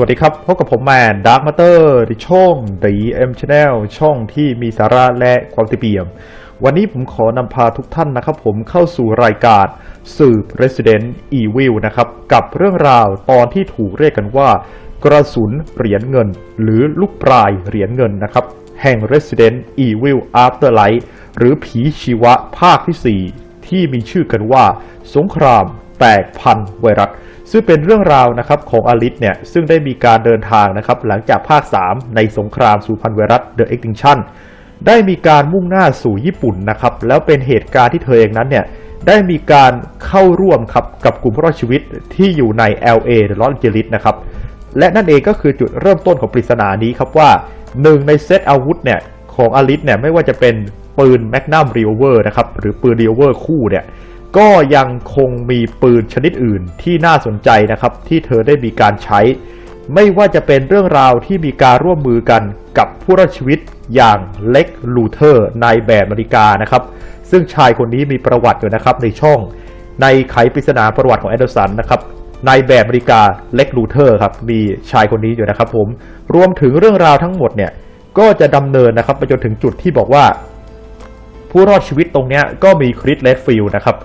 วัสดีครับ พบกับผมแมนดาร์ m มาเตอร์ในช่อง The M Channel ช่องที่มีสาระและความเปี่ยม วันนี้ผมขอนำพาทุกท่านนะครับผมเข้าสู่รายการสืบ Resident Evil นะครับ กับเรื่องราวตอนที่ถูกเรียกกันว่า กระสุนเหรียญเงิน หรือลูกปลายเหรียญเงินนะครับ แห่ง Resident Evil Afterlife หรือผีชีวะภาคที่ 4 ที่มีชื่อกันว่า สงคราม แตกพันไวรัสซึ่งเป็นเรื่องราวนะครับของอลิสเนี่ยซึ่งได้มีการเดินทางนะครับหลังจากภาค 3 ในสงครามสู่พันไวรัส The Extinction ได้มีการมุ่งหน้าสู่ญี่ปุ่นนะครับแล้วเป็นเหตุการณ์ที่เธอเองนั้นเนี่ยได้มีการเข้าร่วมครับกับกลุ่มผู้รอดชีวิตที่อยู่ใน LA หรือลอสแองเจลิสนะครับและนั่นเองก็คือจุดเริ่มต้นของปริศนานี้ครับว่าหนึ่งในเซตอาวุธเนี่ยของอลิสเนี่ยไม่ว่าจะเป็นปืนแมกนัมรีโอเวอร์นะครับหรือปืนรีโอเวอร์คู่เนี่ย ก็ยังคงมีปืนชนิดอื่นที่น่าสนใจนะครับ ที่เธอได้มีการใช้ ไม่ว่าจะเป็นเรื่องราวที่มีการร่วมมือกันกับผู้รอดชีวิตอย่างเล็กลูเทอร์นายแบบอเมริกานะครับ ซึ่งชายคนนี้มีประวัติอยู่นะครับในช่องในไขปริศนาประวัติของแอนเดอร์สันนะครับนายแบบอเมริกาเล็กลูเทอร์ครับมีชายคนนี้อยู่นะครับ ผมรวมถึงเรื่องราวทั้งหมดเนี่ยก็จะดำเนินนะครับไปจนถึงจุดที่บอกว่า ผู้รอดชีวิตตรงนี้ก็มีคริสเลดฟิลด์นะครับ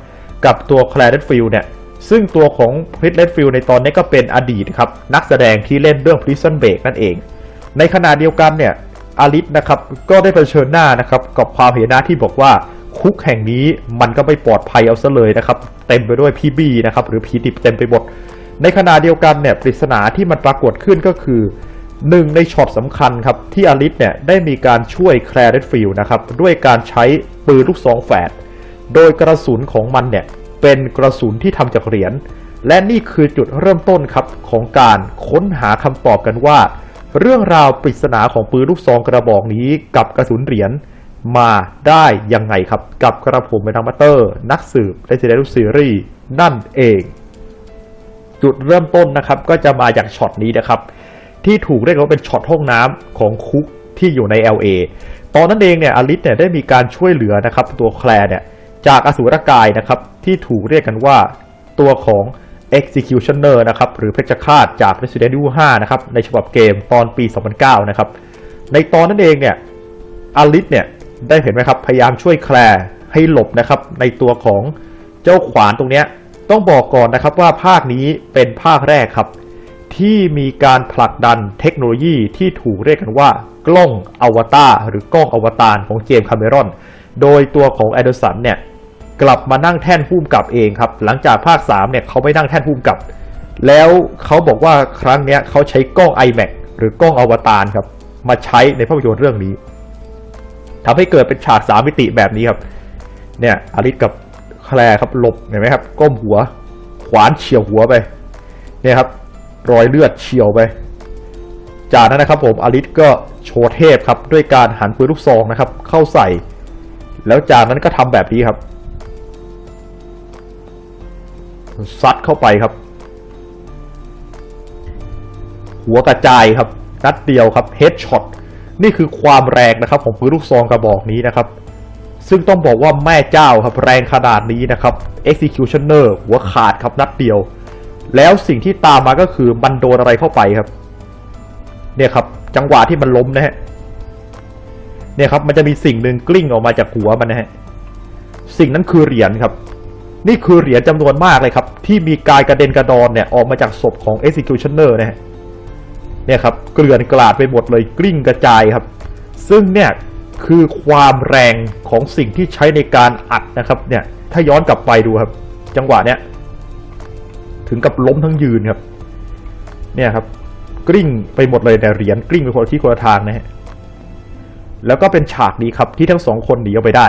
กับตัวแคลร์เลดฟิลด์เนี่ยซึ่งตัวของคริสเลดฟิลด์ในตอนนี้ก็เป็นอดีตครับนักแสดงที่เล่นเรื่อง Prison Break นั่นเอง ในขณะเดียวกันเนี่ยอาริสนะครับก็ได้เผชิญหน้านะครับกับความเห็นหน้าที่บอกว่าคุกแห่งนี้มันก็ไม่ปลอดภัยเอาซะเลยนะครับเต็มไปด้วยพีบีนะครับหรือผีดิบเต็มไปหมด ในขณะเดียวกันเนี่ยปริศนาที่มันปรากฏขึ้นก็คือหนึ่งในช็อตสำคัญครับที่อลิสเนี่ยได้มีการช่วยแคลร์เดดฟิลด์นะครับด้วยการใช้ปืนลูกซองแฝด โดยกระสุนของมันเนี่ยเป็นกระสุนที่ทำจากเหรียญ และนี่คือจุดเริ่มต้นครับของการค้นหาคำตอบกันว่า เรื่องราวปริศนาของปืนลูกซองกระบอกนี้กับกระสุนเหรียญมาได้ยังไงครับ กับกระผมเป็นนักมาสเตอร์ นักสืบ Resident Evil Series นั่นเอง จุดเริ่มต้นนะครับก็จะมาจากช็อตนี้นะครับ ที่ถูกเรียกว่าเป็นช็อตห้องน้ำของคุกที่อยู่ใน LA ตอนนั้นเองเนี่ยอลิสเนี่ยได้มีการช่วยเหลือนะครับตัวแคลร์เนี่ย จากอสูรกายนะครับที่ถูกเรียกกันว่าตัวของ Executioner นะครับหรือเพชฌฆาตจาก Resident Evil 5นะครับในฉบับเกมตอนปี 2009 นะครับในตอนนั้นเองเนี่ยอลิสเนี่ยได้เห็นไหมครับพยายามช่วยแคลร์ให้หลบนะครับในตัวของเจ้าขวานตรงเนี้ยต้องบอกก่อนนะครับว่าภาคนี้เป็นภาคแรกครับ ที่มีการผลักดันเทคโนโลยีที่ถูกเรียกกันว่า กล้องอวตารหรือกล้องอวตารของเจมส์คาเมรอน โดยตัวของแอดอร์สันเนี่ย กลับมานั่งแท่นผู้กกับเองครับ หลังจากภาค3เนี่ยเขาไม่นั่งแท่นผู้กกับ แล้วเขาบอกว่าครั้งเนี้ยเขาใช้กล้อง iMac หรือกล้องอวตารครับ มาใช้ในภาพยนตร์เรื่องนี้ทำให้เกิดเป็นฉากสามมิติแบบนี้ครับ เนี่ยอลิสกับแคลครับหลบเห็นไหมครับ ก้มหัว ขวานเฉียวหัวไป เนี่ยครับ รอยเลือดเฉียวไป จากนั้นนะครับผมอลิสก็โชว์เทพครับ ด้วยการหันปืนลูกซองนะครับ เข้าใส่ แล้วจากนั้นก็ทำแบบนี้ครับ ซัดเข้าไปครับ หัวกระจายครับ นัดเดียวครับเฮดช็อตนี่คือความแรงนะครับของปืนลูกซองกระบอกนี้นะครับ ซึ่งต้องบอกว่าแม่เจ้าครับแรงขนาดนี้นะครับ Executioner หัวขาดครับนัดเดียว แล้วสิ่งที่ตามมาก็คือมันโดนอะไรเข้าไปครับ เนี่ยครับจังหวะที่มันล้มนะฮะเนี่ยครับมันจะมีสิ่งหนึ่งกลิ้งออกมาจากหัวมันนะฮะสิ่งนั้นคือเหรียญครับ นี่คือเหรียญจำนวนมากเลยครับ ที่มีกายกระเด็นกระดอนเนี่ยออกมาจากศพของ Executioner นะฮะเนี่ยครับเกลื่อนกลาดไปหมดเลยกลิ้งกระจายครับ ซึ่งเนี่ยคือความแรงของสิ่งที่ใช้ในการอัดนะครับเนี่ยถ้าย้อนกลับไปดูครับ จังหวะเนี้ยถึงกับล้มทั้งยืนครับ เนี่ยครับ กลิ้งไปหมดเลยแต่เหรียญกลิ้งไปคนละที่คนละทางนะฮะแล้วก็เป็นฉากนี้ครับที่ทั้งสองคนหนีออกไปได้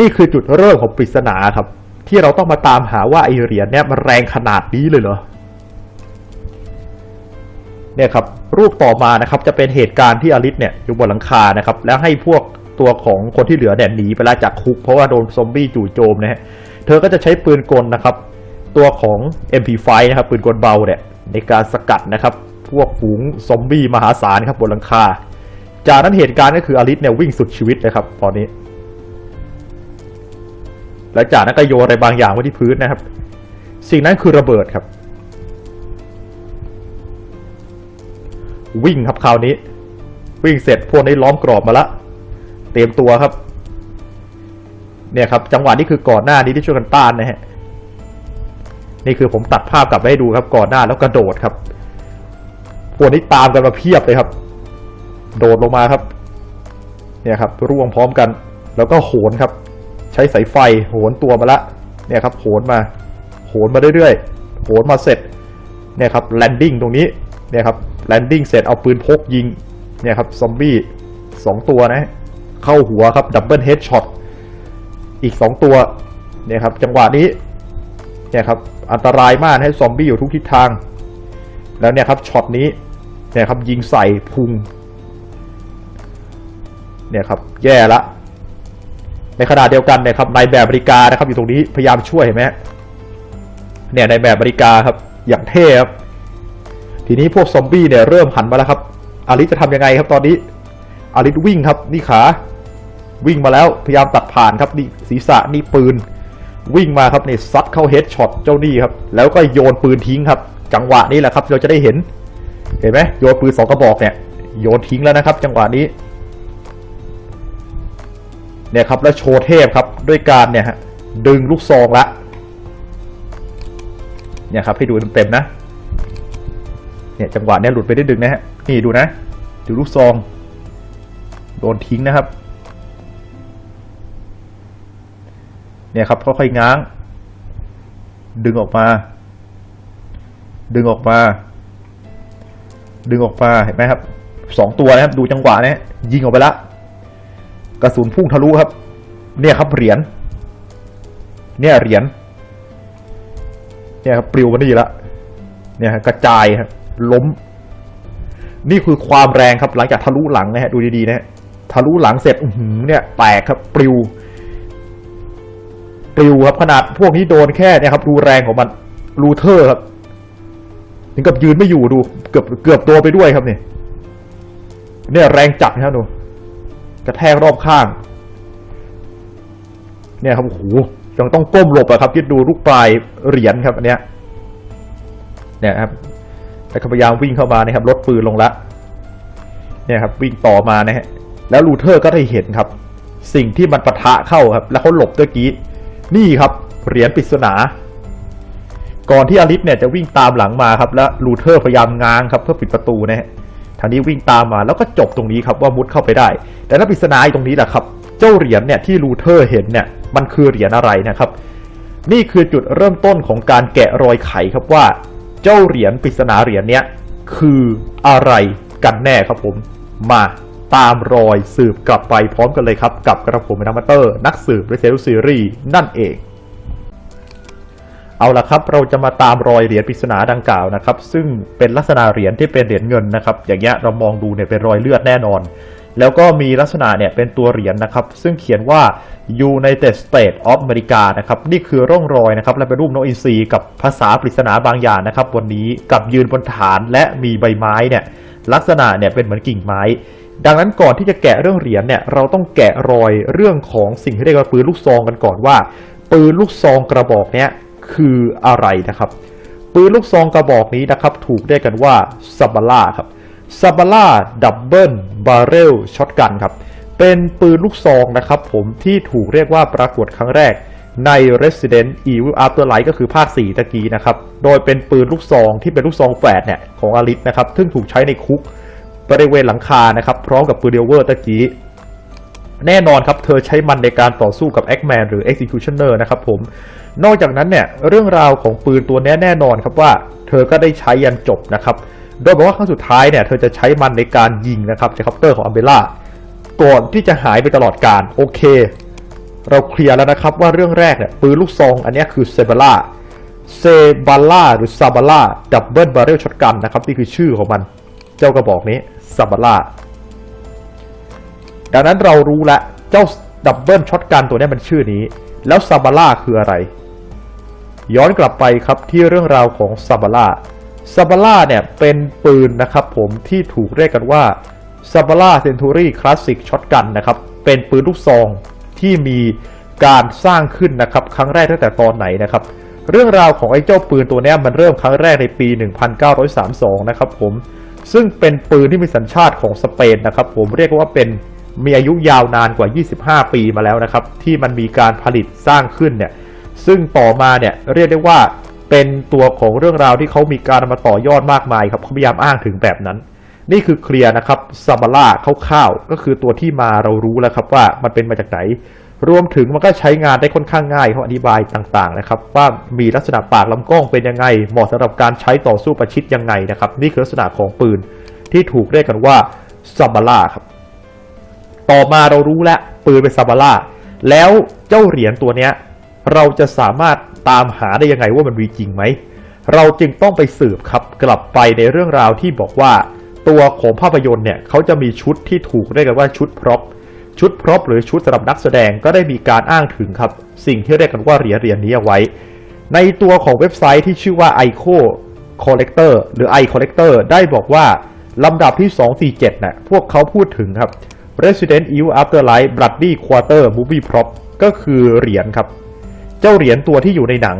นี่คือจุดเริ่มของปริศนาครับ ที่เราต้องมาตามหาว่าไอเหรียญเนี่ยมันแรงขนาดนี้เลยเหรอเนี่ยครับรูปต่อมานะครับจะเป็นเหตุการณ์ที่อลิสเนี่ยอยู่บนหลังคานะครับ แล้วให้พวกตัวของคนที่เหลือเนี่ยหนีไปแล้วจากคุกเพราะว่าโดนซอมบี้จู่โจมนะฮะเธอก็จะใช้ปืนกลนะครับ ตัวของ MP5 นะครับปืนกลเบาเนี่ยในการสกัดนะครับพวกฝูงซอมบี้มหาศาลครับบนหลังคา จากนั้นเหตุการณ์ก็คืออลิสเนี่ยวิ่งสุดชีวิตเลยครับตอนนี้ และจากนั้นก็โยนอะไรบางอย่างไว้ที่พื้นนะครับ สิ่งนั้นคือระเบิดครับ วิ่งครับคราวนี้ วิ่งเสร็จพวกนี้ล้อมกรอบมาละเตรียมตัวครับ เนี่ยครับ จังหวะนี้คือก่อนหน้านี้ที่ช่วยกันต้านนะฮะนี่คือผมตัดภาพกลับไปให้ดูครับ ก่อนหน้าแล้วกระโดดครับพวกนี้ตามกันมาเพียบเลยครับ โดดลงมาครับ เนี่ยครับร่วงพร้อมกัน แล้วก็โหนครับ ใช้สายไฟโหนตัวมาละเนี่ยครับโหนมาโหนมาเรื่อยๆโหนมาเสร็จเนี่ยครับแลนดิ้งตรงนี้เนี่ยครับแลนดิ้งเสร็จเอาปืนพกยิงเนี่ยครับซอมบี้สองตัวนะ เข้าหัวครับดับเบิลเฮดช็อตอีกสองตัวเนี่ยครับจังหวะนี้เนี่ยครับอันตรายมากให้ซอมบี้อยู่ทุกทิศทาง แล้วเนี่ยครับช็อตนี้เนี่ยครับยิงใส่พุงเนี่ยครับแย่ละ ในขณะเดียวกันเนี่ยครับนายแบบบริการนะครับอยู่ตรงนี้พยายามช่วยเห็นไหมเนี่ยนายแบบบริการครับอย่างเท่ครับทีนี้พวกซอมบี้เนี่ยเริ่มหันมาแล้วครับอาริสจะทำยังไงครับตอนนี้อาริสวิ่งครับนี่ขาวิ่งมาแล้วพยายามตัดผ่านครับนี่ศีรษะนี่ปืน วิ่งมาครับนี่ซัดเข้าเฮดช็อตเจ้านี่ครับแล้วก็โยนปืนทิ้งครับ จังหวะนี้แหละครับเราจะได้เห็น เห็นไหมโยนปืนสองกระบอกเนี่ยโยนทิ้งแล้วนะครับ จังหวะนี้ เนี่ยครับแล้วโชว์เทพครับด้วยการเนี่ยฮะดึงลูกซองละเนี่ยครับให้ดูเต็มๆนะเนี่ยจังหวะเนี้ยหลุดไปได้ดึงนะฮะนี่ดูนะดูลูกซอง โดนทิ้งนะครับเนี่ยครับค่อยๆง้าง ดึงออกมา ดึงออกมา ดึงออกมาเห็นไหมครับสองตัวนะครับดูจังหวะเนะยิงออกไปละ กระสุนพุ่งทะลุครับ เนี่ยครับเหรียญเนี่ยเหรียญเนี่ยครับปลิวมานี่ละเนี่ยกระจายครับล้ม นี่คือความแรงครับ หลังจากทะลุหลังนะฮะดูดีๆนะฮะทะลุหลังเสร็จอื้อหือเนี่ยแตกครับปลิวปลิวครับขนาดพวกนี้โดนแค่เนี่ยครับดูแรงของมันรูเทอร์ครับถึงกับยืนไม่อยู่ดู เกือบเกือบตัวไปด้วยครับเนี่ยเนี่ยแรงจัดนะครับดู กระแทกรอบข้าง เนี่ยครับโอ้โหยังต้องก้มหลบอะครับคิดดูลูกปลายเหรียญครับอันเนี้ยเนี่ยครับแต่พยายามวิ่งเข้ามานะครับ ลดปืนลงละเนี่ยครับ วิ่งต่อมานะฮะแล้วลูเทอร์ก็ได้เห็นครับ สิ่งที่มันปะทะเข้าครับ แล้วเขาหลบเมื่อกี้ นี่ครับเหรียญปริศนา ก่อนที่อลิสเนี่ยจะวิ่งตามหลังมาครับ แล้วลูเทอร์พยายามง้างครับ เพื่อปิดประตูนะฮะ ทางนี้วิ่งตามมาแล้วก็จบตรงนี้ครับว่ามุดเข้าไปได้ แต่ถ้าปริศนาตรงนี้แหละครับเจ้าเหรียญเนี่ยที่ลูเทอร์เห็นเนี่ยมันคือเหรียญอะไรนะครับ นี่คือจุดเริ่มต้นของการแกะรอยไขครับว่า เจ้าเหรียญปริศนาเหรียญเนี้ยคืออะไรกันแน่ครับผมมาตามรอยสืบกลับไปพร้อมกันเลยครับ กับกระผมเป็นนักมเตอร์ นักสืบเรเซลซีรีส์นั่นเอง เอาละครับ เราจะมาตามรอยเหรียญปริศนาดังกล่าวนะครับ ซึ่งเป็นลักษณะเหรียญที่เป็นเหรียญเงินนะครับ อย่างเงี้ยเรามองดูเนี่ยเป็นรอยเลือดแน่นอน แล้วก็มีลักษณะเนี่ยเป็นตัวเหรียญนะครับ ซึ่งเขียนว่า United States of America นะครับ นี่คือร่องรอยนะครับ และเป็นรูปนกอินทรีกับภาษาปริศนาบางอย่างนะครับวันนี้กับยืนบนฐานและมีใบไม้เนี่ย ลักษณะเนี่ยเป็นเหมือนกิ่งไม้ ดังนั้นก่อนที่จะแกะเรื่องเหรียญเนี่ย เราต้องแกะรอยเรื่องของสิ่งที่เรียกว่าปืนลูกซองกันก่อนว่า ปืนลูกซองกระบอกเนี้ย คืออะไรนะครับ ปืนลูกซองกระบอกนี้นะครับถูกเรียกกันว่าซับบาร่าครับซับบาร่าดับเบิลบาร์เรลช็อตกันครับเป็นปืนลูกซองนะครับผมที่ถูกเรียกว่าปรากฏครั้งแรกใน Resident Evil Afterlife ก็คือภาค 4 ตะกี้นะครับ โดยเป็นปืนลูกซองที่เป็นลูกซองแฝดเนี่ยของอลิสนะครับ ซึ่งถูกใช้ในคุกบริเวณหลังคานะครับ พร้อมกับปืนเดลเวอร์ตะกี้ แน่นอนครับ เธอใช้มันในการต่อสู้กับ X-Man หรือ Executioner นะครับผม นอกจากนั้นเนี่ยเรื่องราวของปืนตัวนี้แน่นอนครับว่า เธอก็ได้ใช้ยันจบนะครับ โดยบอกว่าครั้งสุดท้ายเนี่ยเธอจะใช้มันในการยิงนะครับเฮลิคอปเตอร์ของอัมเบล่าก่อนที่จะหายไปตลอดการโอเค เราเคลียร์แล้วนะครับว่าเรื่องแรกเนี่ยปืนลูกซองอันนี้คือเซเบล่าเซบาล่าหรือซาบาล่าดับเบิลบาร์เรลช็อตกันนะครับนี่คือชื่อของมัน เจ้ากระบอกนี้ซาบาล่าดังนั้นเรารู้แล้วเจ้าดับเบิลช็อตกันตัวนี้มันชื่อนี้ แล้วซาบาร่าคืออะไร ย้อนกลับไปครับที่เรื่องราวของซาบาร่าซาบาร่าเนี่ยเป็นปืนนะครับผมที่ถูกเรียกกันว่าซาบาร่าเซนทูรี่คลาสสิกช็อตกันนะครับเป็นปืนลูกซองที่มีการสร้างขึ้นนะครับครั้งแรกตั้งแต่ตอนไหนนะครับเรื่องราวของไอ้เจ้าปืนตัวนี้มันเริ่มครั้งแรกในปี 1932 นะครับผมซึ่งเป็นปืนที่มีสัญชาติของสเปนนะครับผมเรียกว่าเป็นมีอายุยาวนานกว่า 25 ปีมาแล้วนะครับที่มันมีการผลิตสร้างขึ้นเนี่ย ซึ่งต่อมาเนี่ยเรียกได้ว่าเป็นตัวของเรื่องราวที่เขามีการมาต่อยอดมากมายครับเขาพยายามอ้างถึงแบบนั้น นี่คือเคลียร์นะครับซาบาร่าคร่าวๆก็คือตัวที่มาเรารู้แล้วครับว่ามันเป็นมาจากไหน รวมถึงมันก็ใช้งานได้ค่อนข้างง่ายเขาอธิบายต่างๆนะครับ ว่ามีลักษณะปากลำกล้องเป็นยังไง เหมาะสำหรับการใช้ต่อสู้ประชิดยังไงนะครับ นี่คือลักษณะของปืนที่ถูกเรียกกันว่าซาบาร่าครับต่อมาเรารู้แล้วปืนเป็นซาบาร่าแล้วเจ้าเหรียญตัวเนี้ย เราจะสามารถตามหาได้ยังไงว่ามันมีจริงไหม เราจึงต้องไปสืบครับกลับไปในเรื่องราวที่บอกว่า ตัวของภาพยนตร์เนี่ยเขาจะมีชุดที่ถูกเรียกกันว่าชุดพร็อพชุดพร็อพหรือชุดสำหรับนักแสดงก็ได้มีการอ้างถึงครับ สิ่งที่เรียกกันว่าเหรียญเหรียญนี้เอาไว้ ในตัวของเว็บไซต์ที่ชื่อว่า ICO Collector หรือ i Collector ได้บอกว่าลำดับที่ 247น่ะพวกเขาพูดถึงครับ Resident Evil Afterlife Bloody Quarter Movie Prop ก็คือเหรียญครับ เจ้าเหรียญตัวที่อยู่ในหนัง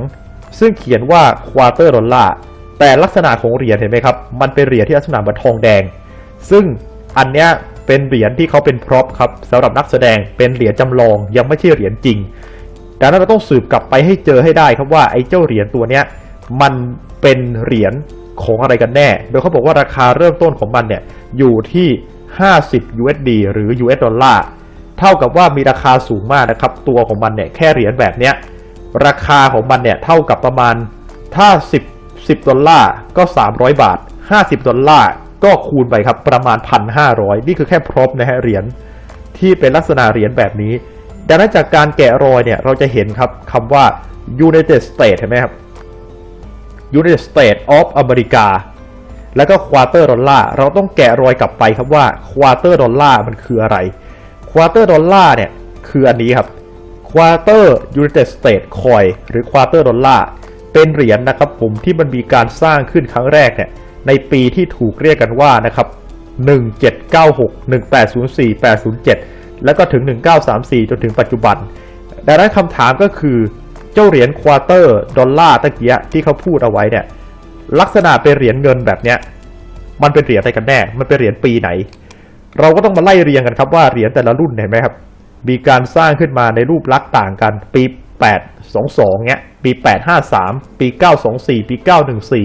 ซึ่งเขียนว่าควอเตอร์ดอลลาร์แต่ลักษณะของเหรียญเห็นไหมครับ มันเป็นเหรียญที่ลักษณะเหมือนทองแดง ซึ่งอันเนี้ยเป็นเหรียญที่เขาเป็นพร็อพครับสำหรับนักแสดงเป็นเหรียญจำลองยังไม่ใช่เหรียญจริงดังนั้นเราต้องสืบกลับไปให้เจอให้ได้ครับว่าไอ้เจ้าเหรียญตัวเนี้ยมันเป็นเหรียญของอะไรกันแน่ โดยเขาบอกว่าราคาเริ่มต้นของมันเนี่ยอยู่ที่ 50 USD หรือ US ดอลลาร์ เท่ากับว่ามีราคาสูงมากนะครับ ตัวของมันเนี่ยแค่เหรียญแบบเนี้ย ราคาของมันเนี่ยเท่ากับประมาณถ้า 10 10ดอลลาร์ก็ 300 บาท 50ดอลลาร์ก็คูณไปครับประมาณ 1,500 นี่คือแค่พร็อพนะฮะเหรียญที่เป็นลักษณะเหรียญแบบนี้ ดังนั้นจากการแกะรอยเนี่ยเราจะเห็นครับคำว่า United States เห็นไหมครับ United States of America แล้วก็ควอเตอร์ดอลลาร์เราต้องแกะรอยกลับไปครับว่าควอเตอร์ดอลลาร์มันคืออะไรควอเตอร์ดอลลาร์เนี่ยคืออันนี้ครับ ควอเตอร์ยูไนเต็ดสเตทคอยหรือควอเตอร์ดอลลาร์เป็นเหรียญนะครับผมที่มันมีการสร้างขึ้นครั้งแรกเนี่ยในปีที่ถูกเรียกกันว่านะครับ1796 1804 807 แล้วก็ถึง 1934 จนถึงปัจจุบัน ดังนั้นคำถามก็คือเจ้าเหรียญควอเตอร์ดอลลาร์ตะเกียที่เขาพูดเอาไว้เนี่ยลักษณะเป็นเหรียญเงินแบบเนี้ยมันเป็นเหรียญอะไรกันแน่ มันเป็นเหรียญปีไหน เราก็ต้องมาไล่เรียงกันครับว่าเหรียญแต่ละรุ่นเห็นไหมครับ มีการสร้างขึ้นมาในรูปลักษณ์ต่างกัน ปี 822เนี้ย ปี 853 ปี 924 ปี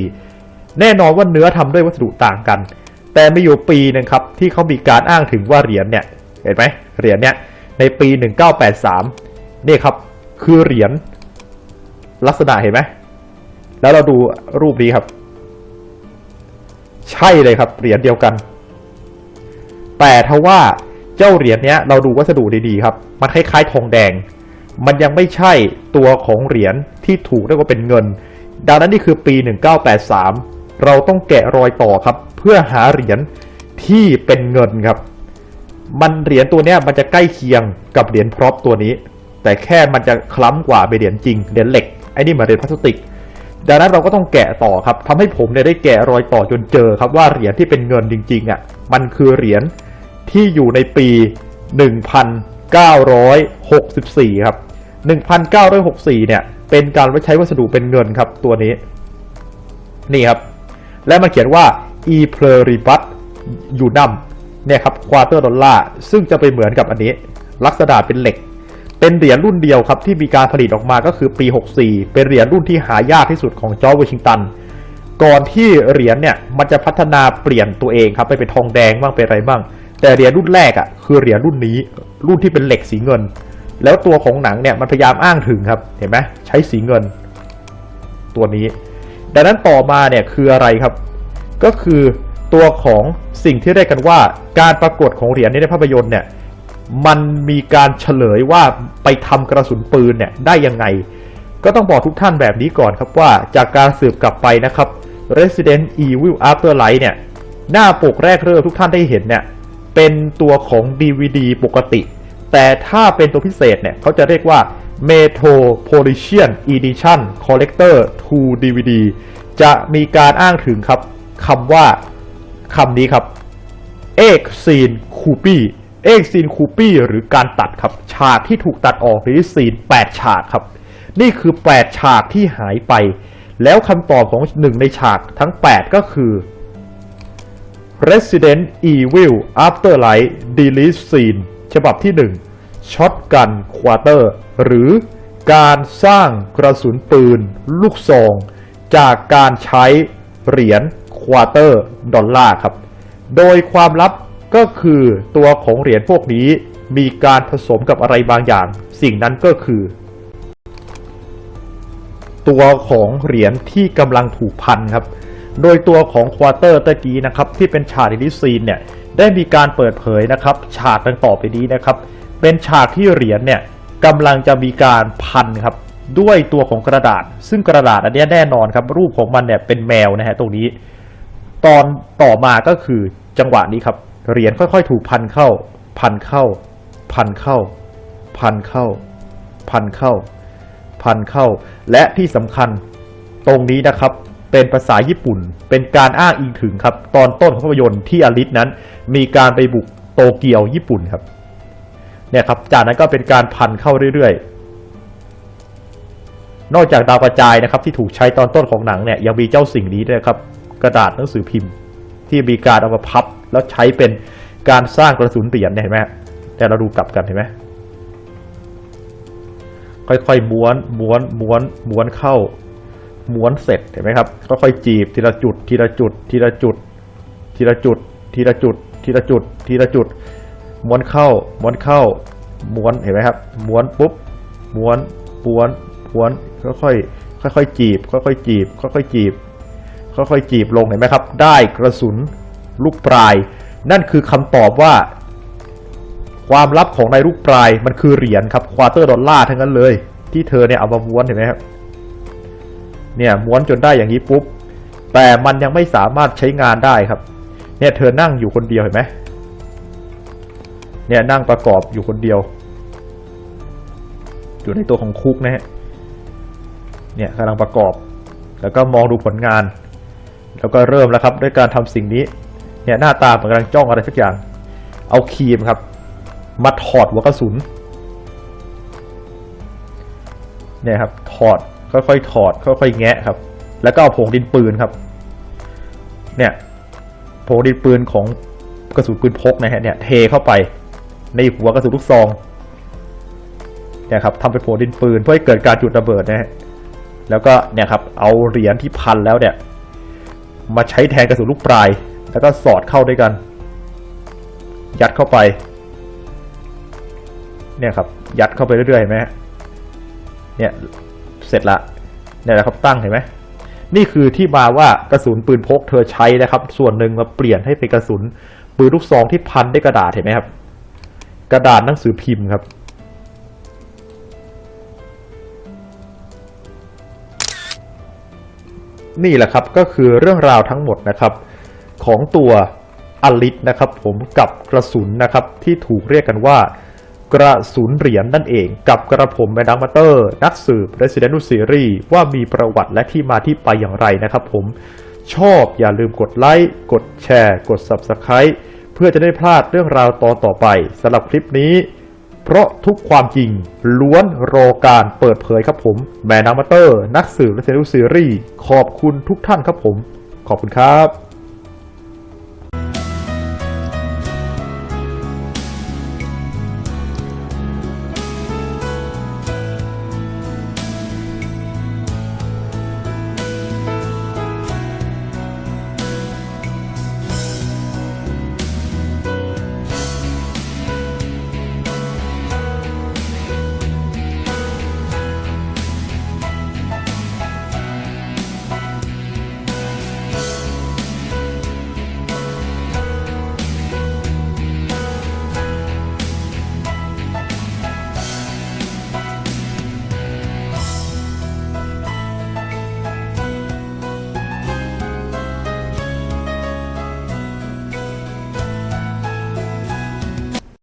914 แน่นอนว่าเนื้อทำด้วยวัสดุต่างกัน แต่มีอยู่ปีนึงครับ ที่เขามีการอ้างถึงว่าเหรียญเนี่ย เห็นไหมเหรียญเนี่ย ในปี 1983 นี่ครับ คือเหรียญลักษณะเห็นไหม แล้วเราดูรูปนี้ครับ ใช่เลยครับ เหรียญเดียวกัน แต่ทว่า เจ้าเหรียญเนี้ยเราดูวัสดุดีๆครับ มันคล้ายๆทองแดง มันยังไม่ใช่ตัวของเหรียญที่ถูกเรียกว่าเป็นเงิน ดังนั้นนี่คือปี 1983 เราต้องแกะรอยต่อครับ เพื่อหาเหรียญที่เป็นเงินครับ มันเหรียญตัวเนี้ยมันจะใกล้เคียงกับเหรียญพร็อพตัวนี้ แต่แค่มันจะคล้ำกว่าเป็นเหรียญจริง เหรียญเหล็ก ไอ้นี่เหมือนเหรียญพลาสติกดังนั้นเราก็ต้องแกะต่อครับทำให้ผมเนี่ยได้แกะรอยต่อจนเจอครับว่าเหรียญที่เป็นเงินจริงๆอะมันคือเหรียญ ที่อยู่ในปี 1964 ครับ 1964 เนี่ย เป็นการว้ใช้วัสดุเป็นเงินครับตัวนี้ นี่ครับ และมันเขียนว่า e p l e r i b u s unum เนี่ยครับควอเตอร์ดอลลาร์ซึ่งจะไปเหมือนกับอันนี้ ลักษณะเป็นเหล็ก เป็นเหรียญรุ่นเดียวครับที่มีการผลิตออกมาก็คือปี 64 เป็นเหรียญรุ่นที่หายากที่สุดของจอร์จวอชิงตันก่อนที่เหรียญเนี่ยมันจะพัฒนาเปลี่ยนตัวเองครับไปเป็นทองแดงบ้างเป็นอะไรบ้าง แต่เหรียญรุ่นแรกอะคือเหรียญรุ่นนี้รุ่นที่เป็นเหล็กสีเงิน แล้วตัวของหนังเนี่ยมันพยายามอ้างถึงครับเห็นไหมใช้สีเงิน ตัวนี้ ดังนั้นต่อมาเนี่ยคืออะไรครับ ก็คือตัวของสิ่งที่เรียกกันว่าการปรากฏของเหรียญนี้ในภาพยนตร์เนี่ยมันมีการเฉลยว่าไปทำกระสุนปืนเนี่ยได้ยังไง ก็ต้องบอกทุกท่านแบบนี้ก่อนครับว่าจากการสืบกลับไปนะครับ Resident Evil Afterlife เนี่ยหน้าปกแรกเริ่มทุกท่านได้เห็นเนี่ย เป็นตัวของ DVD ปกติ แต่ถ้าเป็นตัวพิเศษเนี่ยเขาจะเรียกว่า Metropolitan Edition Collector 2 DVD จะมีการอ้างถึงครับคำว่าคำนี้ครับเอกซีนคูปี้เอกซีนคูปี้หรือการตัดครับ ฉากที่ถูกตัดออกหรือซีน 8 ฉากครับ นี่คือ 8 ฉากที่หายไป แล้วคำตอบของหนึ่งในฉากทั้ง 8 ก็คือ Resident Evil Afterlife Delete Scene ฉบับที่1 Shotgun Quarter หรือการสร้างกระสุนปืนลูกซอง จากการใช้เหรียญควอเตอร์ดอลลาร์ครับ โดยความลับก็คือตัวของเหรียญพวกนี้มีการผสมกับอะไรบางอย่าง สิ่งนั้นก็คือ ตัวของเหรียญที่กำลังถูกพันครับ โดยตัวของควอเตอร์ตะกี้นะครับที่เป็นฉากดิซีนเนี่ยได้มีการเปิดเผยนะครับฉากดังต่อไปนี้นะครับเป็นฉากที่เหรียญเนี่ยกำลังจะมีการพันครับด้วยตัวของกระดาษ ซึ่งกระดาษอันนี้แน่นอนครับรูปของมันเนี่ยเป็นแมวนะฮะตรงนี้ ตอนต่อมาก็คือจังหวะนี้ครับเหรียญค่อยๆ ถูกพันเข้า พันเข้า พันเข้า พันเข้า พันเข้า พันเข้า และที่สำคัญตรงนี้นะครับ เป็นภาษาญี่ปุ่น เป็นการอ้างอิงถึงครับ ตอนต้นของภาพยนตร์ที่อลิสนั้น มีการไปบุกโตเกียวญี่ปุ่นครับเนี่ยครับจากนั้นก็เป็นการพันเข้าเรื่อยๆ นอกจากดาวกระจายนะครับ ที่ถูกใช้ตอนต้นของหนังเนี่ยยังมีเจ้าสิ่งนี้ด้วยครับ กระดาษหนังสือพิมพ์ ที่มีการเอามาพับ แล้วใช้เป็นการสร้างกระสุนเหรียญเนี่ยเห็นไหมแต่เราดูกลับกันเห็นไหมค่อยๆม้วนม้วนม้วนม้วนเข้า ม้วนเสร็จเห็นไหมครับก็ค่อยจีบทีละจุดทีละจุดทีละจุดทีละจุดทีละจุดทีละจุดทีละจุด ม้วนเข้า ม้วนเข้า ม้วนเห็นไหมครับ ม้วนปุ๊บ ม้วนม้วนม้วนค่อยๆค่อยจีบ ค่อยๆจีบ ค่อยๆจีบ ค่อยๆจีบลงเห็นไหมครับ ได้กระสุนลูกปลาย นั่นคือคำตอบว่า ความลับของในลูกปลายมันคือเหรียญครับควอเตอร์ดอลลาร์ทั้งนั้นเลย ที่เธอเนี่ยเอามาม้วนเห็นไหมครับ เนี่ยม้วนจนได้อย่างนี้ปุ๊บ แต่มันยังไม่สามารถใช้งานได้ครับ เนี่ยเธอนั่งอยู่คนเดียวเห็นไหมเนี่ยนั่งประกอบอยู่คนเดียว อยู่ในตัวของคุกนะฮะเนี่ยกำลังประกอบ แล้วก็มองดูผลงาน แล้วก็เริ่มแล้วครับด้วยการทำสิ่งนี้ เนี่ยหน้าตาเหมือนกำลังจ้องอะไรสักอย่าง เอาครีมครับ มาถอดหัวกระสุน เนี่ยครับถอด ค่อยๆถอดค่อยๆแงะครับ แล้วก็เอาผงดินปืนครับ เนี่ยผงดินปืนของกระสุนปืนพกนะฮะเนี่ยเทเข้าไปในหัวกระสุนลูกซองเนี่ยครับทำเป็นผงดินปืนเพื่อให้เกิดการจุดระเบิดนะฮะแล้วก็เนี่ยครับเอาเหรียญที่พันแล้วเนี่ย มาใช้แทนกระสุนลูกปลาย แล้วก็สอดเข้าด้วยกัน ยัดเข้าไป เนี่ยครับ ยัดเข้าไปเรื่อยๆเห็นไหมฮะเนี่ย เสร็จละเนี่ยแหละครับตั้งเห็นไหมนี่คือที่มาว่ากระสุนปืนพกเธอใช้นะครับ ส่วนหนึ่งมาเปลี่ยนให้เป็นกระสุนปืนลูกซองที่พันด้วยกระดาษเห็นไหมครับ กระดาษหนังสือพิมพ์ครับ นี่แหละครับก็คือเรื่องราวทั้งหมดนะครับ ของตัวอลิสนะครับ ผมกับกระสุนนะครับที่ถูกเรียกกันว่า กระสุนเหรียญนั่นเอง กับกระผมแมดังมาเตอร์ นักสืบ Resident Evil Series ว่ามีประวัติและที่มาที่ไปอย่างไรนะครับผมชอบอย่าลืมกดไลค์ กดแชร์ กด Subscribe เพื่อจะได้พลาดเรื่องราวตอนต่อไปสำหรับคลิปนี้ เพราะทุกความจริงล้วนรอการเปิดเผยครับผม แมน a มาเตอร์ นักสืบ Resident Evil Series ขอบคุณทุกท่านครับผม ขอบคุณครับ